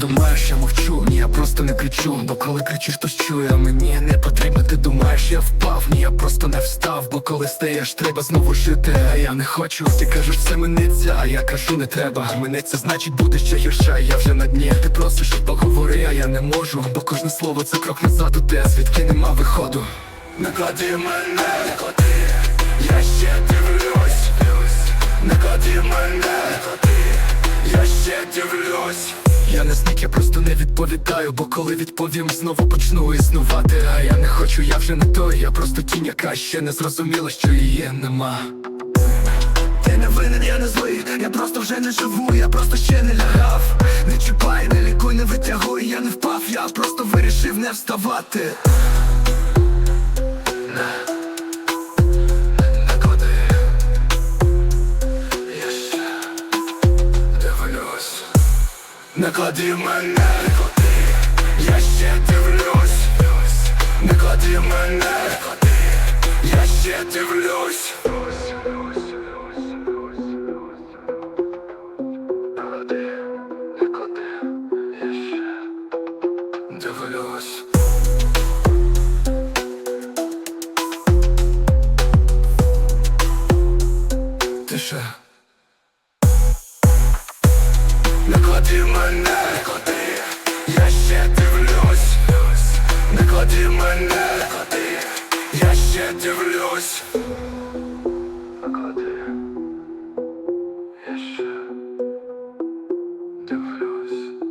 думаєш, я мовчу, ні, я просто не кричу, бо коли кричиш, хтось чує, мені не потрібно, ти думаєш, я впав, ні, я просто не встав, бо коли стаєш, треба знову жити, а я не хочу. Ти кажеш, все минеться, а я кажу, не треба. Минеться, значить буде ще гірше, я вже на дні. Ти просиш, поговори, а я не можу, бо кожне слово це крок назад, де звідки нема виходу. Не клади мене, не клади, я ще дивлюсь, дивлюсь. Я не зник, я просто не відповідаю, бо коли відповім, знову почну існувати. А я не хочу, я вже не той, я просто тінь, яка ще не зрозуміла, що її нема. Ти не винен, я не злий, я просто вже не живу, я просто ще не лягав. Не чіпай, не лікуй, не витягуй, я не впав, я просто вирішив не вставати. Не клади мене, я ще дивлюсь, не клади мене, я ще дивлюсь. Наклади, наклади, я ще дивлюсь. Тиша. клади я ще дивлюсь, не клади мене, не я ще дивлюсь. Клади, я ще дивлюсь.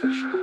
Ти ж